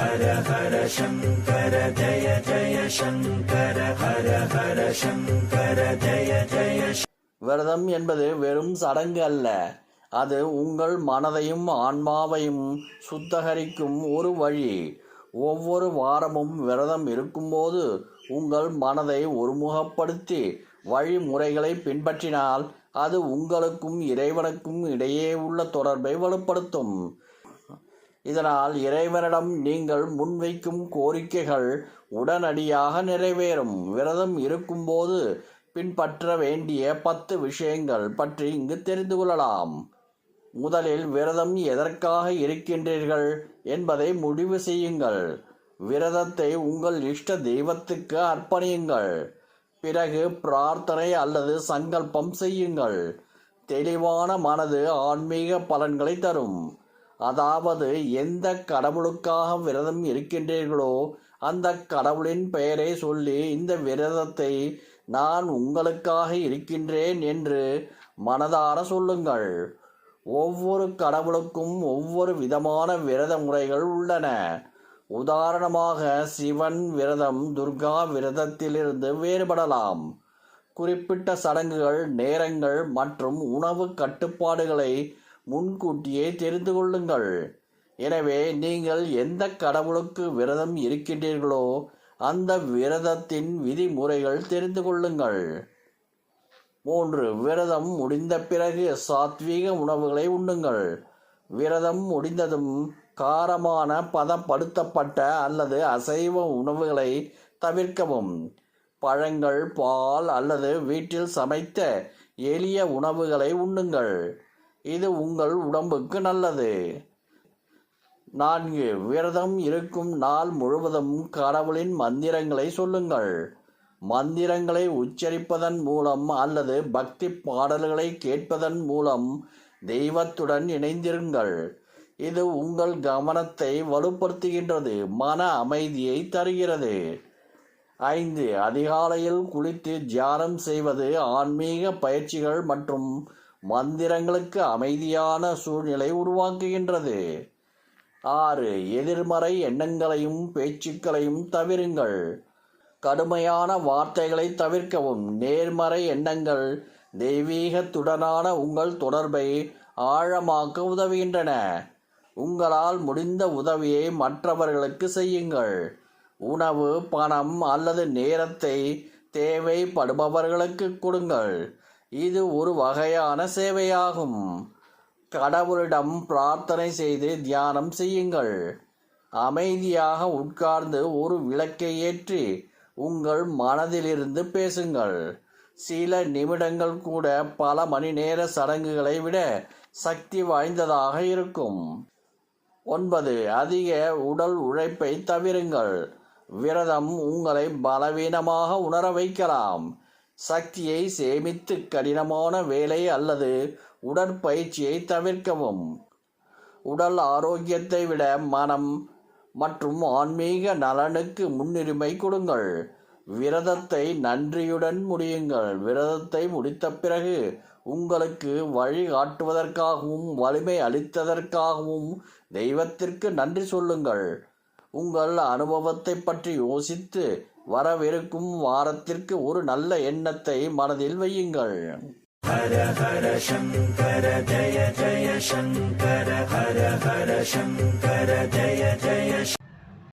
ஹர ஹர சங்கர ஜய ஜய சங்கர ஹர ஹர சங்கர ஜய ஜய விரதம் என்பது வெறும் சடங்கு அல்ல. அது உங்கள் மனதையும் ஆன்மாவையும் சுத்தகரிக்கும் ஒரு வழி. ஒவ்வொரு வாரமும் விரதம் இருக்கும்போது உங்கள் மனதை ஒருமுகப்படுத்தி வழிமுறைகளை பின்பற்றினால் அது உங்களுக்கும் இறைவனுக்கும் இடையே உள்ள தொடர்பை வலுப்படுத்தும். இதனால் இறைவனிடம் நீங்கள் முன்வைக்கும் கோரிக்கைகள் உடனடியாக நிறைவேறும். விரதம் இருக்கும்போது பின்பற்ற வேண்டிய பத்து விஷயங்கள் பற்றி இங்கு தெரிந்து கொள்ளலாம். முதலில் விரதம் எதற்காக இருக்கின்றீர்கள் என்பதை முடிவு செய்யுங்கள். விரதத்தை உங்கள் இஷ்ட தெய்வத்துக்கு அர்ப்பணியுங்கள். பிறகு பிரார்த்தனை அல்லது சங்கல்பம் செய்யுங்கள். தெளிவான மனது ஆன்மீக பலன்களை தரும். அதாவது எந்த கடவுளுக்காக விரதம் இருக்கின்றீர்களோ அந்த கடவுளின் பெயரை சொல்லி இந்த விரதத்தை நான் உங்களுக்காக இருக்கின்றேன் என்று மனதார சொல்லுங்கள். ஒவ்வொரு கடவுளுக்கும் ஒவ்வொரு விதமான விரத முறைகள் உள்ளன. உதாரணமாக சிவன் விரதம் துர்கா விரதத்திலிருந்து வேறுபடலாம். குறிப்பிட்ட சடங்குகள் நேரங்கள் மற்றும் உணவு கட்டுப்பாடுகளை முன்கூட்டியே தெரிந்து கொள்ளுங்கள். எனவே நீங்கள் எந்த கடவுளுக்கு விரதம் இருக்கின்றீர்களோ அந்த விரதத்தின் விதிமுறைகள் தெரிந்து கொள்ளுங்கள். மூன்று விரதம் முடிந்த பிறகு சாத்வீக உணவுகளை உண்ணுங்கள். விரதம் முடிந்ததும் காரமான பதப்படுத்தப்பட்ட அல்லது அசைவ உணவுகளை தவிர்க்கவும். பழங்கள் பால் அல்லது வீட்டில் சமைத்த எளிய உணவுகளை உண்ணுங்கள். இது உங்கள் உடம்புக்கு நல்லது. நான்கு விரதம் இருக்கும் நாள் முழுவதும் கடவுளின் மந்திரங்களை சொல்லுங்கள். மந்திரங்களை உச்சரிப்பதன் மூலம் அல்லது பக்தி பாடல்களை கேட்பதன் மூலம் தெய்வத்துடன் இணைந்திருங்கள். இது உங்கள் கவனத்தை வலுப்படுத்துகின்றது மன அமைதியை தருகிறது. ஐந்து அதிகாலையில் குளித்து தியானம் செய்வது ஆன்மீக பயிற்சிகள் மற்றும் மந்திரங்களுக்கு அமைதியான சூழ்நிலை உருவாக்குகின்றது. ஆறு எதிர்மறை எண்ணங்களையும் பேச்சுக்களையும் தவிருங்கள். கடுமையான வார்த்தைகளை தவிர்க்கவும். நேர்மறை எண்ணங்கள் தெய்வீகத்துடனான உங்கள் தொடர்பை ஆழமாக்க உதவுகின்றன. உங்களால் முடிந்த உதவியை மற்றவர்களுக்கு செய்யுங்கள். உணவு பணம் அல்லது நேரத்தை தேவைப்படுபவர்களுக்கு கொடுங்கள். இது ஒரு வகையான சேவையாகும். கடவுளிடம் பிரார்த்தனை செய்து தியானம் செய்யுங்கள். அமைதியாக உட்கார்ந்து ஒரு விளக்கை ஏற்றி உங்கள் மனதிலிருந்து பேசுங்கள். சில நிமிடங்கள் கூட பல மணி நேர சடங்குகளை விட சக்தி வாய்ந்ததாக இருக்கும். ஒன்பது அதிக உடல் உழைப்பை தவிருங்கள். விரதம் உங்களை பலவீனமாக உணர வைக்கலாம். சக்தியை சேமித்து கடினமான வேலை அல்லது உடற்பயிற்சியை தவிர்க்கவும். உடல் ஆரோக்கியத்தை விட மனம் மற்றும் ஆன்மீக நலனுக்கு முன்னுரிமை கொடுங்கள். விரதத்தை நன்றியுடன் முடியுங்கள். விரதத்தை முடித்த பிறகு உங்களுக்கு வழிகாட்டுவதற்காகவும் வலிமை அளித்ததற்காகவும் தெய்வத்திற்கு நன்றி சொல்லுங்கள். உங்கள் அனுபவத்தை பற்றி யோசித்து வரவிருக்கும் வாரத்திற்கு ஒரு நல்ல எண்ணத்தை மனதில் வையுங்கள். ஹர ஹர சங்கர ஜய ஜய சங்கர ஹர ஹர சங்கர ஜய ஜய